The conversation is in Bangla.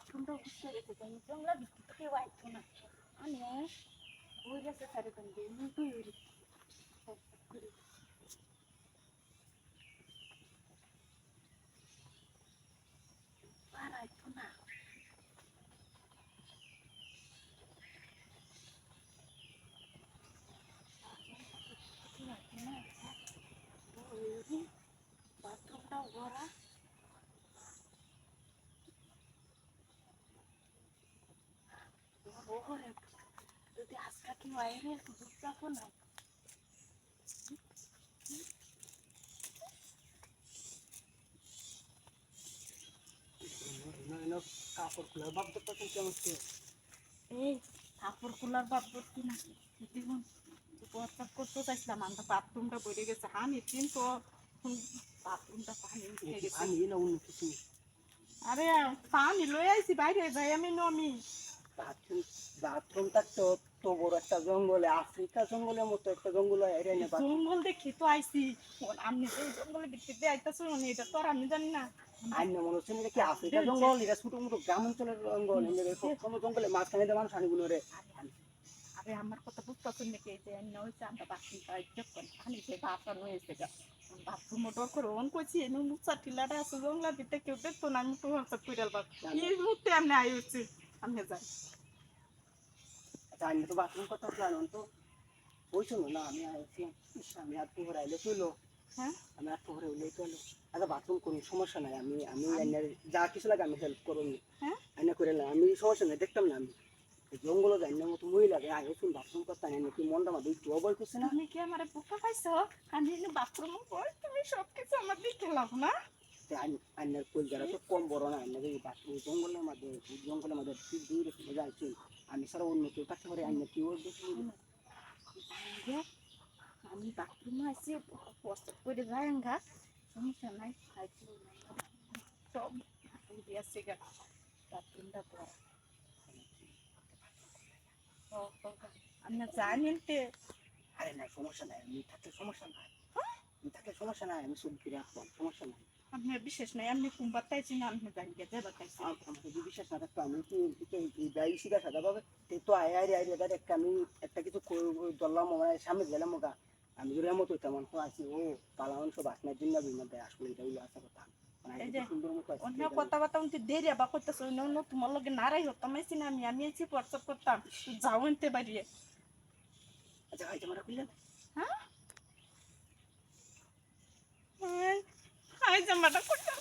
বাথরুমটা বুঝতে গেছে তাই জঙ্গলা বিস্কুট কেউ আইতো না আমি ওই গেছে সারে কোন দিয়ে মুটু ইউরি আর আইতো না বাথরুমটাও ভরা ওরে যদি আজকা কি বাইরে সুযোগ চাপো না? কাপড় খুলে বাপ তো কেমন এই ঠাকুর কুলার বাদ করছি না দেখুন প্রস্তাব করতে চাইছিলাম আমরা বাথরুমটা বেড়ে গেছে। পানি গেছে আমি না অন্য কিছু? আরে পানি লই আইছি বাইরে যাই আমি নমি। বাথরুম বাথরুমটা তো তো বড় একটা জঙ্গলে আফ্রিকা জঙ্গলের মতো একটা জঙ্গল এরিয়া জঙ্গল দেখি তো আইছি। আপনি তো জঙ্গলে আইতাছো এটা তো আর আমি জানি না। মনে হচ্ছে না কি আফ্রিকা জঙ্গল এটা ছোট মোটো গ্রাম অঞ্চলের জঙ্গল কোনো জঙ্গলে মাঝখানে দিয়ে মানুষ আনিগুলো রে আরে আমার কথা বুঝতেছেন নাকি? এই যে এমনি হয়েছে আমরা বাথরুম পাই যখন যে বাসন হয়েছে বাথরুম ডর করে অন করছি এনে মুচা টিলাটা আছে জঙ্গলা দিতে কেউ দেখতো না আমি তো হচ্ছে কুইরাল বাপ এই মুহূর্তে আমি আই হচ্ছে আমি যাই। জানি তো বাথরুম কথা জানো তো ওই শোনো না আমি আইছি ইস, আমি আর পুকুর আইলে চলো হ্যাঁ? আমি আর পুকুরে উঠলে চলো আচ্ছা বাথরুম কোনো সমস্যা নাই আমি আমি যা কিছু লাগে আমি হেল্প করুন। হ্যাঁ? আইনা করে না আমি সমস্যা নাই দেখতাম না আমি। জঙ্গল জানি মতো মহিলাকে আগে শুন বাথরুম করতে আনি নাকি মনটা আমার একটু অবয় করছে না? তুমি কি আমার বোকা পাইছো? আমি বাথরুম বল তুমি সব কিছু আমার দেখে লাভ না। তে আইন- আইনার কোল যারা তো কম বড় না আইনার এই বাথরুম জঙ্গলের মধ্যে জঙ্গলের মধ্যে ঠিক দূরে রেখে যাইছি আমি সারা অন্য কেউ থাকতে পারে আইনা কি ওর বেশি যে আমি বাথরুমে আছি প্রস্তাব করে যাই আঙ্গা সমস্যা নাই সব দিয়েছে গা বাথরুমটা আমি জানেন তে আরে না সমস্যা নাই আমি থাকতে সমস্যা নাই। আমি থাকতে সমস্যা নাই আমি সব ফিরে আসব সমস্যা নাই। বিশেষ নাই আপনি কুম্বার তাইছি না আপনি জানি গে যাবার তাইছি আমার আমার যদি বিশ্বাস না থাকতো আমি কি যাই শিখা সাদা পাবে তো আয় আয় আয় আয় একটা আমি একটা কিছু ধরলাম মানে সামনে গেলাম ওগা। আমি যদি এমন হইতাম তো আছি ও পালা অংশ বাসনার জন্য বিমানতে আসলে এটা হইল আসা কথা। মানে মতো অন্য এটা- কথাবার্তা উনতে দেরি আবার করতেছে অন্য অন্য তোমার লগে নারাই হতাম আইছি না আমি আমি আইছি হোয়াটসঅ্যাপ করতাম যাও আনতে বাড়িয়ে। আচ্ছা ভাই তোমরা খুললেন হ্যাঁ? ¿Me recuerdo?